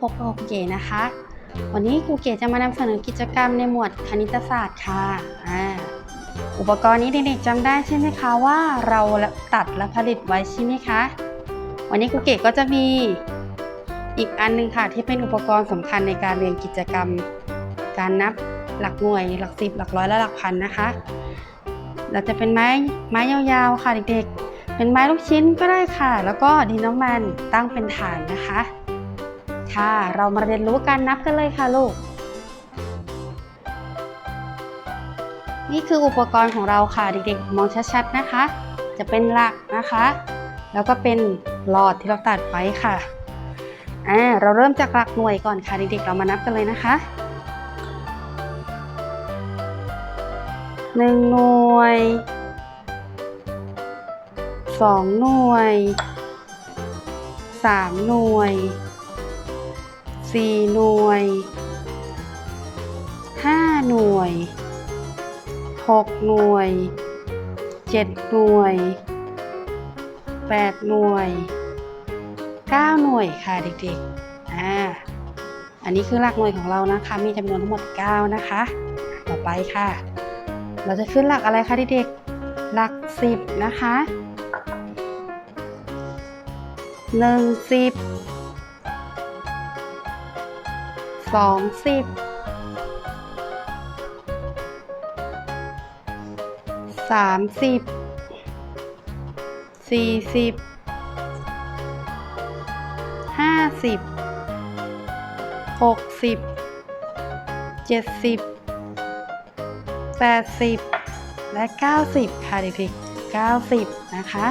พบกับครูเก๋นะคะ วันนี้ครูเก๋จะมานำเสนอกิจกรรมในหมวดคณิตศาสตร์ค่ะอุปกรณ์นี้เด็กๆจำได้ใช่ไหมคะว่าเราตัดและผลิตไว้ใช่ไหมคะวันนี้ครูเก๋ก็จะมีอีกอันหนึงค่ะที่เป็นอุปกรณ์สำคัญในการเรียนกิจกรรม การนับหลักหน่วย หลักสิบหลักร้อยและหลักพันนะคะเราจะเป็นไม้ไม้ยาวๆค่ะเด็กๆ เป็นไม้ลูกชิ้นก็ได้ค่ะ แล้วก็ดินน้ำมันตั้งเป็นฐานนะคะ ค่ะ เรามาเรียนรู้การนับกันเลยค่ะลูก นี่คืออุปกรณ์ของเราค่ะเด็กๆมองชัดๆนะคะ จะเป็นหลักนะคะ แล้วก็เป็นหลอดที่เราตัดไว้ค่ะอ่าเราเริ่มจากหลักหน่วยก่อนค่ะเด็กๆเรามานับกันเลยนะคะหนึ่งหน่วยสองหน่วยสามหน่วย สี่หน่วยห้าหน่วยหกหน่วยเจ็ดหน่วยแปดหน่วยเก้าหน่วยค่ะเด็กๆอ่าอันนี้คือหลักหน่วยของเรานะคะ มีจำนวนทั้งหมด9นะคะ ต่อไปค่ะ เราจะขึ้นหลักอะไรคะเด็กๆหลัก10นะคะหนึ่งสิบ สองสิบสามสิบสี่สิบห้าสิบหกสิบเจ็ดสิบแปดสิบและเก้าสิบค่ะเด็กๆเก้าสิบนะคะ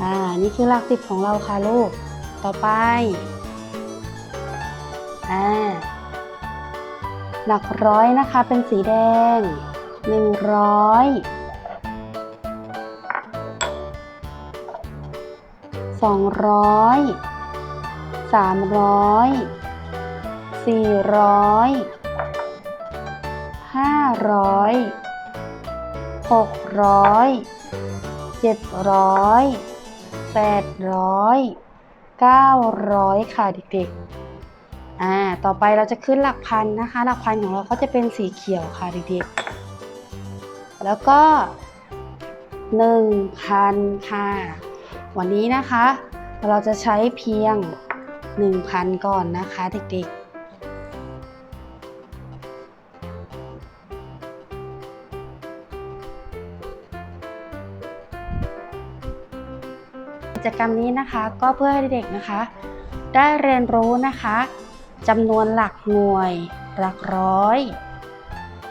อ่า นี่คือหลักสิบของเราค่ะลูก ต่อไป อ่าหลักร้อยนะคะเป็นสีแดงหนึ่งร้อยสองร้อยสามร้อยสี่ร้อยห้าร้อยหกร้อยเจ็ดร้อยแปดร้อยเก้าร้อยค่ะเด็กๆ อ่าต่อไปเราจะขึ้นหลักพันนะคะ หลักพันของเราก็จะเป็นสีเขียวค่ะเด็กๆแล้วก็หนึ่งพันค่ะ วันนี้นะคะ เราจะใช้เพียง1,000ก่อนนะคะเด็กๆกิจกรรมนี้นะคะก็เพื่อให้เด็กๆนะคะ ได้เรียนรู้นะคะ จำนวนหลักหน่วย หลักร้อย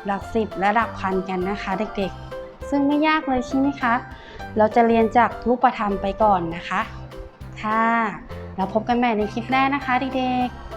หลักสิบและหลักพันกันนะคะเด็กๆ ซึ่งไม่ยากเลยใช่ไหมคะ เราจะเรียนจากรูปธรรมไปก่อนนะคะ ค่ะ แล้วพบกันใหม่ในคลิปหน้านะคะเด็กๆ